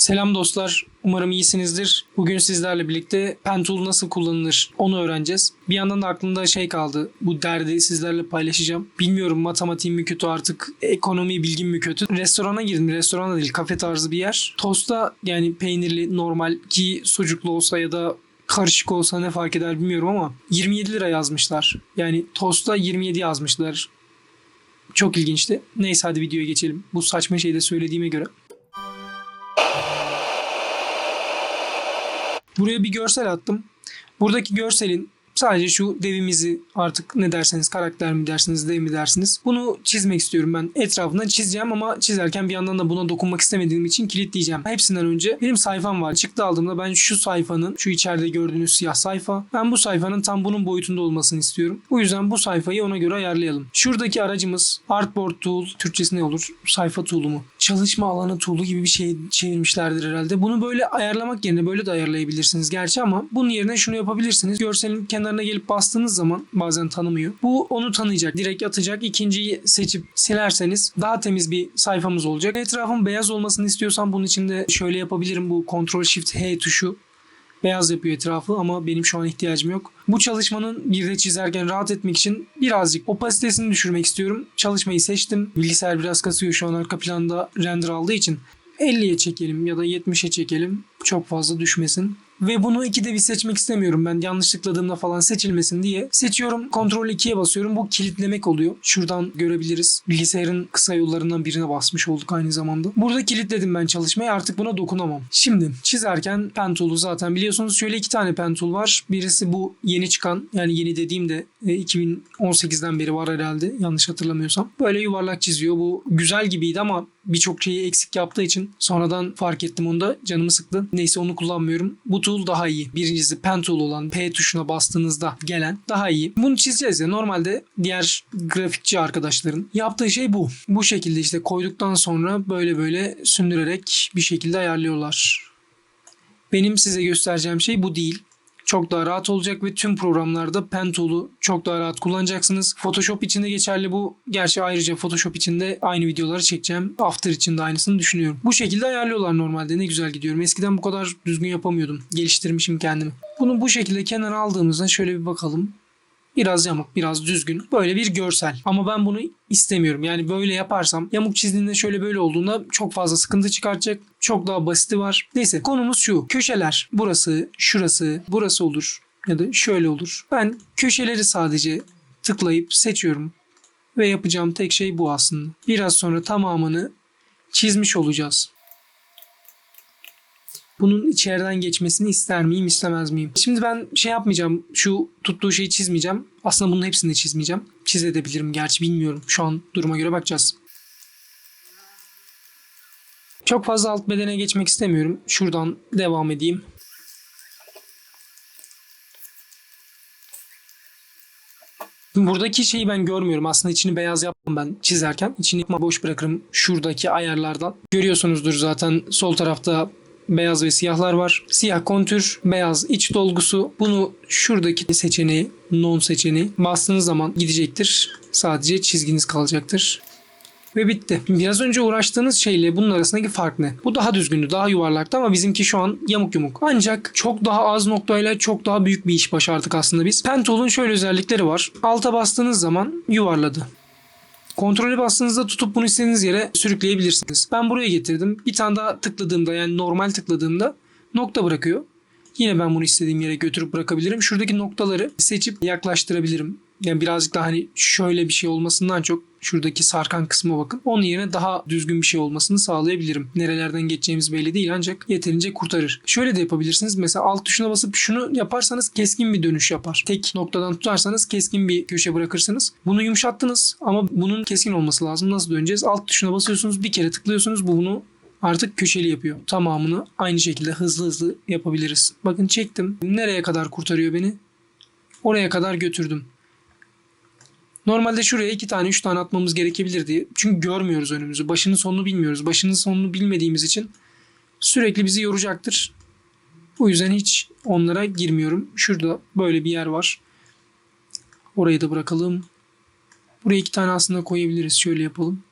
Selam dostlar. Umarım iyisinizdir. Bugün sizlerle birlikte Pentool nasıl kullanılır onu öğreneceğiz. Bir yandan da aklımda şey kaldı. Bu derdi sizlerle paylaşacağım. Bilmiyorum matematiğim mi kötü artık ekonomi bilgim mi kötü. Restorana girdim. Restorana değil kafe tarzı bir yer. Tosta yani peynirli normal ki sucuklu olsa ya da karışık olsa ne fark eder bilmiyorum ama 27 lira yazmışlar. Yani tosta 27 yazmışlar. Çok ilginçti. Neyse hadi videoya geçelim. Bu saçma şeyi de söylediğime göre. Buraya bir görsel attım. Buradaki görselin sadece şu devimizi artık ne derseniz karakter mi dersiniz dev mi dersiniz. Bunu çizmek istiyorum ben. Etrafından çizeceğim ama çizerken bir yandan da buna dokunmak istemediğim için kilitleyeceğim. Hepsinden önce benim sayfam var. Çıktı aldığımda ben şu sayfanın şu içeride gördüğünüz siyah sayfa. Ben bu sayfanın tam bunun boyutunda olmasını istiyorum. Bu yüzden bu sayfayı ona göre ayarlayalım. Şuradaki aracımız Artboard Tool. Türkçesi ne olur? Sayfa tool'u mu? Çalışma alanı tool'u gibi bir şey çevirmişlerdir herhalde. Bunu böyle ayarlamak yerine böyle de ayarlayabilirsiniz gerçi ama bunun yerine şunu yapabilirsiniz. Görselin kenarına gelip bastığınız zaman bazen tanımıyor. Bu onu tanıyacak. Direkt atacak. İkinciyi seçip silerseniz daha temiz bir sayfamız olacak. Etrafın beyaz olmasını istiyorsam bunun için de şöyle yapabilirim. Bu Ctrl Shift H tuşu beyaz yapıyor etrafı ama benim şu an ihtiyacım yok. Bu çalışmanın bir de çizerken rahat etmek için birazcık opasitesini düşürmek istiyorum. Çalışmayı seçtim. Bilgisayar biraz kasıyor şu an arka planda render aldığı için. 50'ye çekelim ya da 70'e çekelim. Çok fazla düşmesin. Ve bunu ikide bir seçmek istemiyorum ben yanlış tıkladığımda falan seçilmesin diye. Seçiyorum Ctrl 2'ye basıyorum bu kilitlemek oluyor. Şuradan görebiliriz. Bilgisayarın kısa yollarından birine basmış olduk aynı zamanda. Burada kilitledim ben çalışmayı artık buna dokunamam. Şimdi çizerken pen tool'u zaten biliyorsunuz şöyle iki tane pen tool var. Birisi bu yeni çıkan yani yeni dediğim de e, 2018'den beri var herhalde yanlış hatırlamıyorsam. Böyle yuvarlak çiziyor. Bu güzel gibiydi ama birçok şeyi eksik yaptığı için sonradan fark ettim onu da canımı sıktı. Neyse onu kullanmıyorum. Bu tool daha iyi. Birincisi pen tool olan P tuşuna bastığınızda gelen daha iyi. Bunu çizeceğiz ya. Normalde diğer grafikçi arkadaşların yaptığı şey bu. Bu şekilde işte koyduktan sonra böyle böyle sündürerek bir şekilde ayarlıyorlar. Benim size göstereceğim şey bu değil çok daha rahat olacak ve tüm programlarda Pen Tool'u çok daha rahat kullanacaksınız. Photoshop için de geçerli bu. Gerçi ayrıca Photoshop için de aynı videoları çekeceğim. After için de aynısını düşünüyorum. Bu şekilde ayarlıyorlar normalde. Ne güzel gidiyorum. Eskiden bu kadar düzgün yapamıyordum. Geliştirmişim kendimi. Bunu bu şekilde kenara aldığımızda şöyle bir bakalım. Biraz yamuk, biraz düzgün. Böyle bir görsel. Ama ben bunu istemiyorum. Yani böyle yaparsam yamuk çizdiğinde şöyle böyle olduğunda çok fazla sıkıntı çıkartacak. Çok daha basiti var. Neyse konumuz şu. Köşeler. Burası, şurası, burası olur. Ya da şöyle olur. Ben köşeleri sadece tıklayıp seçiyorum. Ve yapacağım tek şey bu aslında. Biraz sonra tamamını çizmiş olacağız bunun içeriden geçmesini ister miyim istemez miyim? Şimdi ben şey yapmayacağım. Şu tuttuğu şeyi çizmeyeceğim. Aslında bunun hepsini de çizmeyeceğim. Çizebilirim gerçi bilmiyorum. Şu an duruma göre bakacağız. Çok fazla alt bedene geçmek istemiyorum. Şuradan devam edeyim. Buradaki şeyi ben görmüyorum. Aslında içini beyaz yapmam ben çizerken. İçini boş bırakırım şuradaki ayarlardan. Görüyorsunuzdur zaten sol tarafta beyaz ve siyahlar var. Siyah kontür, beyaz iç dolgusu. Bunu şuradaki seçeneği, non seçeneği bastığınız zaman gidecektir. Sadece çizginiz kalacaktır. Ve bitti. Biraz önce uğraştığınız şeyle bunun arasındaki fark ne? Bu daha düzgündü, daha yuvarlaktı ama bizimki şu an yamuk yumuk. Ancak çok daha az noktayla çok daha büyük bir iş başardık aslında biz. Pentool'un şöyle özellikleri var. Alta bastığınız zaman yuvarladı. Kontrolü bastığınızda tutup bunu istediğiniz yere sürükleyebilirsiniz. Ben buraya getirdim. Bir tane daha tıkladığımda yani normal tıkladığımda nokta bırakıyor. Yine ben bunu istediğim yere götürüp bırakabilirim. Şuradaki noktaları seçip yaklaştırabilirim. Yani birazcık daha hani şöyle bir şey olmasından çok şuradaki sarkan kısma bakın. Onun yerine daha düzgün bir şey olmasını sağlayabilirim. Nerelerden geçeceğimiz belli değil ancak yeterince kurtarır. Şöyle de yapabilirsiniz. Mesela alt tuşuna basıp şunu yaparsanız keskin bir dönüş yapar. Tek noktadan tutarsanız keskin bir köşe bırakırsınız. Bunu yumuşattınız ama bunun keskin olması lazım. Nasıl döneceğiz? Alt tuşuna basıyorsunuz bir kere tıklıyorsunuz bu bunu artık köşeli yapıyor. Tamamını aynı şekilde hızlı hızlı yapabiliriz. Bakın çektim. Nereye kadar kurtarıyor beni? Oraya kadar götürdüm. Normalde şuraya iki tane üç tane atmamız gerekebilirdi. Çünkü görmüyoruz önümüzü. Başının sonunu bilmiyoruz. Başının sonunu bilmediğimiz için sürekli bizi yoracaktır. Bu yüzden hiç onlara girmiyorum. Şurada böyle bir yer var. Orayı da bırakalım. Buraya iki tane aslında koyabiliriz. Şöyle yapalım.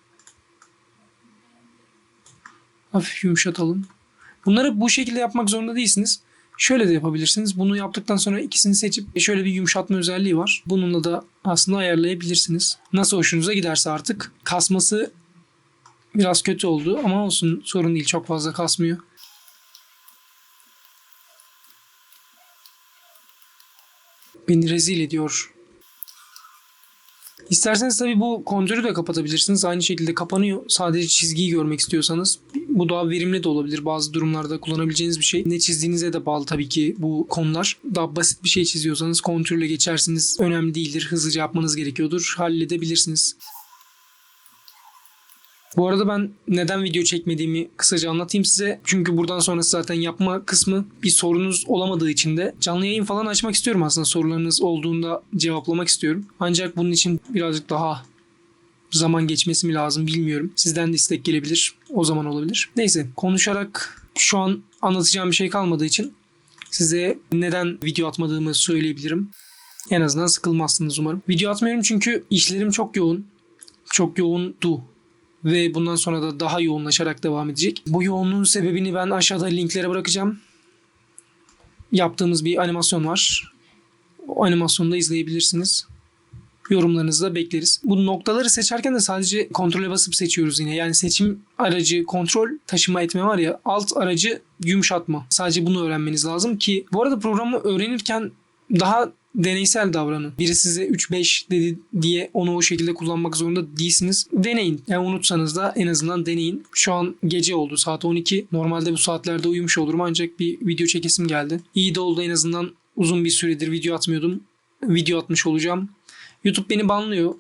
Hafif yumuşatalım. Bunları bu şekilde yapmak zorunda değilsiniz. Şöyle de yapabilirsiniz. Bunu yaptıktan sonra ikisini seçip şöyle bir yumuşatma özelliği var. Bununla da aslında ayarlayabilirsiniz. Nasıl hoşunuza giderse artık. Kasması biraz kötü oldu ama olsun sorun değil. Çok fazla kasmıyor. Beni rezil ediyor. İsterseniz tabii bu kontörü de kapatabilirsiniz. Aynı şekilde kapanıyor. Sadece çizgiyi görmek istiyorsanız. Bu daha verimli de olabilir. Bazı durumlarda kullanabileceğiniz bir şey. Ne çizdiğinize de bağlı tabii ki bu konular. Daha basit bir şey çiziyorsanız kontürle geçersiniz. Önemli değildir. Hızlıca yapmanız gerekiyordur. Halledebilirsiniz. Bu arada ben neden video çekmediğimi kısaca anlatayım size. Çünkü buradan sonrası zaten yapma kısmı bir sorunuz olamadığı için de canlı yayın falan açmak istiyorum aslında. Sorularınız olduğunda cevaplamak istiyorum. Ancak bunun için birazcık daha zaman geçmesi mi lazım bilmiyorum. Sizden de istek gelebilir. O zaman olabilir. Neyse konuşarak şu an anlatacağım bir şey kalmadığı için size neden video atmadığımı söyleyebilirim. En azından sıkılmazsınız umarım. Video atmıyorum çünkü işlerim çok yoğun. Çok yoğundu ve bundan sonra da daha yoğunlaşarak devam edecek. Bu yoğunluğun sebebini ben aşağıda linklere bırakacağım. Yaptığımız bir animasyon var. O animasyonu da izleyebilirsiniz. Yorumlarınızı da bekleriz. Bu noktaları seçerken de sadece kontrole basıp seçiyoruz yine. Yani seçim aracı kontrol taşıma etme var ya alt aracı yumuşatma. Sadece bunu öğrenmeniz lazım ki bu arada programı öğrenirken daha deneysel davranın. Biri size 3-5 dedi diye onu o şekilde kullanmak zorunda değilsiniz. Deneyin. Yani unutsanız da en azından deneyin. Şu an gece oldu saat 12. Normalde bu saatlerde uyumuş olurum ancak bir video çekesim geldi. İyi de oldu en azından uzun bir süredir video atmıyordum. Video atmış olacağım. YouTube beni banlıyor.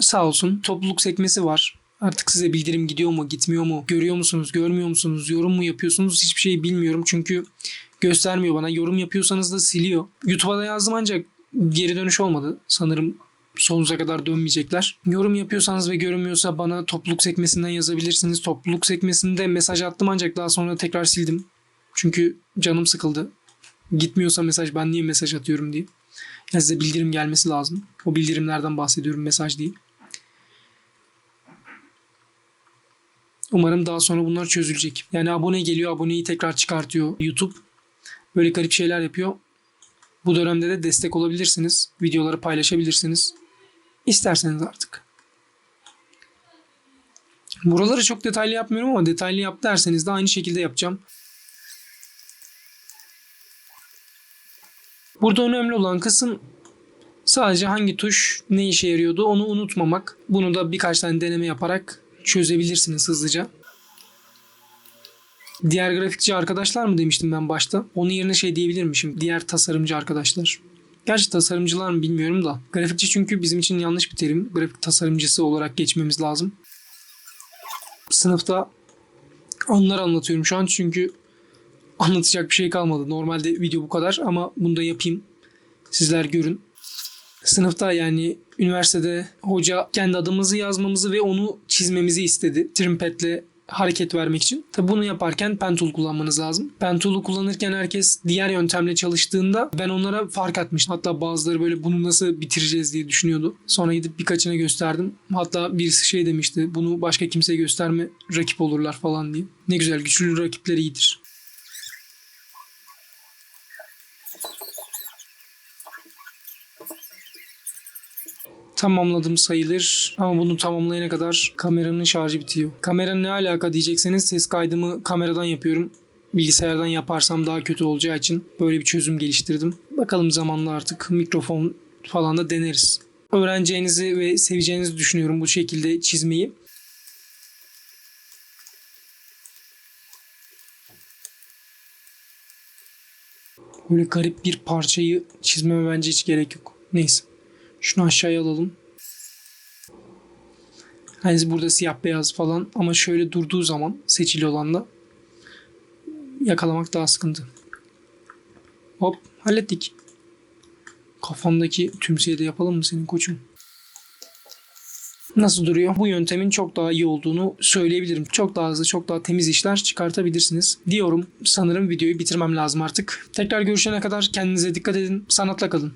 Sağ olsun. Topluluk sekmesi var. Artık size bildirim gidiyor mu, gitmiyor mu? Görüyor musunuz, görmüyor musunuz? Yorum mu yapıyorsunuz? Hiçbir şey bilmiyorum. Çünkü göstermiyor bana. Yorum yapıyorsanız da siliyor. YouTube'a da yazdım ancak geri dönüş olmadı. Sanırım sonuza kadar dönmeyecekler. Yorum yapıyorsanız ve görünmüyorsa bana topluluk sekmesinden yazabilirsiniz. Topluluk sekmesinde mesaj attım ancak daha sonra tekrar sildim. Çünkü canım sıkıldı. Gitmiyorsa mesaj ben niye mesaj atıyorum diye. Yani size bildirim gelmesi lazım. O bildirimlerden bahsediyorum mesaj değil. Umarım daha sonra bunlar çözülecek. Yani abone geliyor, aboneyi tekrar çıkartıyor YouTube. Böyle garip şeyler yapıyor. Bu dönemde de destek olabilirsiniz. Videoları paylaşabilirsiniz. İsterseniz artık. Buraları çok detaylı yapmıyorum ama detaylı yap derseniz de aynı şekilde yapacağım. Burada önemli olan kısım sadece hangi tuş ne işe yarıyordu onu unutmamak. Bunu da birkaç tane deneme yaparak çözebilirsiniz hızlıca. Diğer grafikçi arkadaşlar mı demiştim ben başta. Onun yerine şey diyebilirmişim. Diğer tasarımcı arkadaşlar. Gerçi tasarımcılar mı bilmiyorum da. Grafikçi çünkü bizim için yanlış bir terim. Grafik tasarımcısı olarak geçmemiz lazım. Sınıfta onları anlatıyorum şu an çünkü anlatacak bir şey kalmadı. Normalde video bu kadar ama bunu da yapayım. Sizler görün. Sınıfta yani üniversitede hoca kendi adımızı yazmamızı ve onu çizmemizi istedi. Trimpad'le hareket vermek için. Tabi bunu yaparken pen tool kullanmanız lazım. Pen tool'u kullanırken herkes diğer yöntemle çalıştığında ben onlara fark atmıştım. Hatta bazıları böyle bunu nasıl bitireceğiz diye düşünüyordu. Sonra gidip birkaçına gösterdim. Hatta birisi şey demişti. Bunu başka kimseye gösterme rakip olurlar falan diye. Ne güzel güçlü rakipleri iyidir. Tamamladım sayılır. Ama bunu tamamlayana kadar kameranın şarjı bitiyor. Kamera ne alaka diyecekseniz ses kaydımı kameradan yapıyorum. Bilgisayardan yaparsam daha kötü olacağı için böyle bir çözüm geliştirdim. Bakalım zamanla artık mikrofon falan da deneriz. Öğreneceğinizi ve seveceğinizi düşünüyorum bu şekilde çizmeyi. Böyle garip bir parçayı çizmeme bence hiç gerek yok. Neyse. Şunu aşağıya alalım. Hani burada siyah beyaz falan ama şöyle durduğu zaman seçili olan da yakalamak daha sıkıntı. Hop hallettik. Kafamdaki tümseyi de yapalım mı senin koçum? Nasıl duruyor? Bu yöntemin çok daha iyi olduğunu söyleyebilirim. Çok daha hızlı, çok daha temiz işler çıkartabilirsiniz diyorum. Sanırım videoyu bitirmem lazım artık. Tekrar görüşene kadar kendinize dikkat edin. Sanatla kalın.